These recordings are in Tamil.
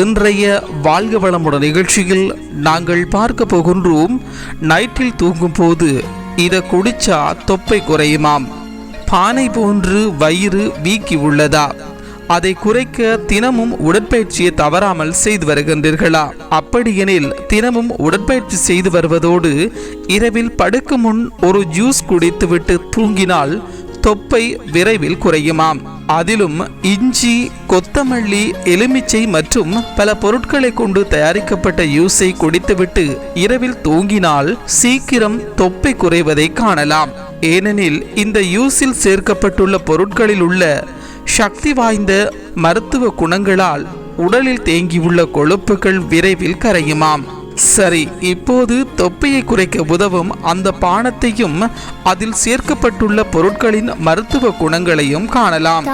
இன்றைய வாழ்க வளமுடன் நிகழ்ச்சியில் நாங்கள் பார்க்க போகின்றோம் நைட்டில் தூங்கும் போது இதை குடிச்சா தொப்பை குறையுமாம். பானை போன்று வயிறு வீக்கி உள்ளதா? அதை குறைக்க தினமும் உடற்பயிற்சியை தவறாமல் செய்து வருகின்றீர்களா? அப்படியெனில் தினமும் உடற்பயிற்சி செய்து வருவதோடு இரவில் படுக்கும் முன் ஒரு ஜூஸ் குடித்துவிட்டு தூங்கினால் தொப்பை விரைவில் குறையுமாம். அதிலும் இஞ்சி கொத்தமல்லி எலுமிச்சை மற்றும் பல பொருட்களை கொண்டு தயாரிக்கப்பட்ட யூஸை குடித்துவிட்டு இரவில் தூங்கினால் சீக்கிரம் தொப்பை குறைவதை காணலாம். ஏனெனில் இந்த யூஸில் சேர்க்கப்பட்டுள்ள பொருட்களில் உள்ள சக்தி வாய்ந்த மருத்துவ குணங்களால் உடலில் தேங்கியுள்ள கொழுப்புகள் விரைவில் கரையுமாம். சரி இப்போது தொப்பையை குறைக்க உதவும் அந்த பானத்தையும் அதில் சேர்க்கப்பட்டுள்ள பொருட்களின் மருத்துவ குணங்களையும் காணலாம்.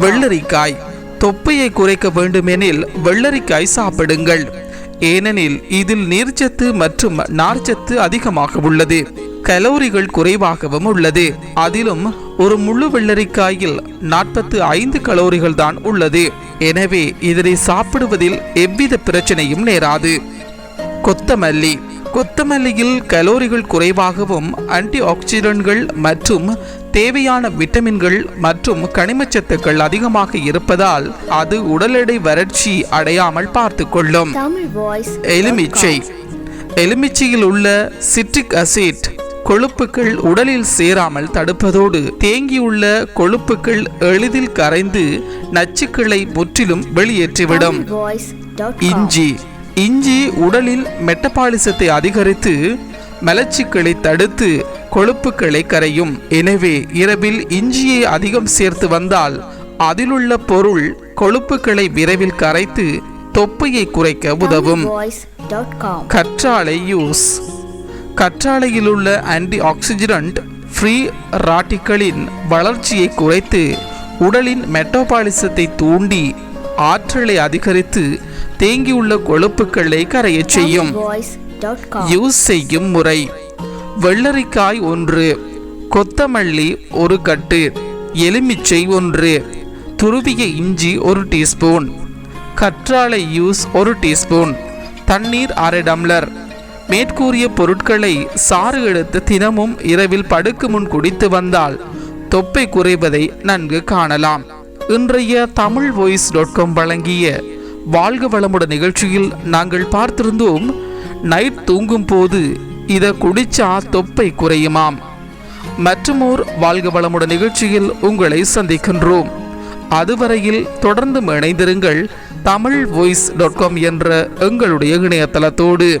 வெள்ளரிக்காய். தொப்பையை குறைக்க வேண்டுமெனில் வெள்ளரிக்காய் சாப்பிடுங்கள். ஏனெனில் இதில் நீர்ச்சத்து மற்றும் நார்ச்சத்து அதிகமாக உள்ளது. கலோரிகள் குறைவாகவும் உள்ளது. அதிலும் ஒரு முழு வெள்ளரிக்காயில் நாற்பத்து ஐந்து கலோரிகள் தான் உள்ளது. எனவே இதனை சாப்பிடுவதில் எவ்வித பிரச்சனையும் நேராது. கொத்தமல்லி. கொத்தமல்லியில் கலோரிகள் குறைவாகவும் ஆன்டி ஆக்சிடென்ட்கள் மற்றும் தேவையான விட்டமின்கள் மற்றும் கனிமச்சத்துக்கள் அதிகமாக இருப்பதால் அது உடல் எடை வறட்சி அடையாமல் பார்த்து கொள்ளும். தமிழ் வாய்ஸ் எலுமிச்சை. எலுமிச்சையில் உள்ள சிட்ரிக் அசிட் கொழுப்புகள் உடலில் சேராமல் தடுப்பதோடு தேங்கியுள்ள கொழுப்புகள் எளிதில் கரைந்து நச்சுக்களை முற்றிலும் வெளியேற்றிவிடும். இஞ்சி. இஞ்சி உடலில் மெட்டபாலிசத்தை அதிகரித்து மலச்சிக்கலை தடுத்து கொழுப்புகளை கரையும். எனவே இரவில் இஞ்சியை அதிகம் சேர்த்து வந்தால் அதிலுள்ள பொருள் கொழுப்புகளை விரைவில் கரைத்து தொப்பையை குறைக்க உதவும். கற்றாழை யூஸ். கற்றாழையில் உள்ள ஆன்டி ஆக்சிடென்ட் ஃப்ரீ ராட்டிகளின் வளர்ச்சியை குறைத்து உடலின் மெட்டபாலிசத்தை தூண்டி ஆற்றலை அதிகரித்து தேங்கியுள்ள கொழுப்புகளை கரையச் செய்யும். யூஸ் செய்யும் முறை. வெள்ளரிக்காய் ஒன்று கொத்தமல்லி ஒரு கட்டு எலுமிச்சை ஒன்று துருவிய இஞ்சி ஒரு டீஸ்பூன் கற்றாழை யூஸ் ஒரு டீஸ்பூன் தண்ணீர் அரை டம்ளர். மேற்கூறிய பொருட்களை சாறு எடுத்து தினமும் இரவில் படுக்கு முன் குடித்து வந்தால் தொப்பை குறைவதை நன்கு காணலாம். இன்றைய தமிழ் வாய்ஸ் டாட் காம் வழங்கிய வாழ்க வளமுடன் நிகழ்ச்சியில் நாங்கள் பார்த்திருந்தோம் நைட் தூங்கும் போது இதை குடிச்சா தொப்பை குறையுமாம். மற்றுமோர் வாழ்க வளமுடன் நிகழ்ச்சியில் உங்களை சந்திக்கின்றோம். அதுவரையில் தொடர்ந்து இணைந்திருங்கள் தமிழ் வாய்ஸ் டாட் காம் என்ற எங்களுடைய இணையதளத்தோடு.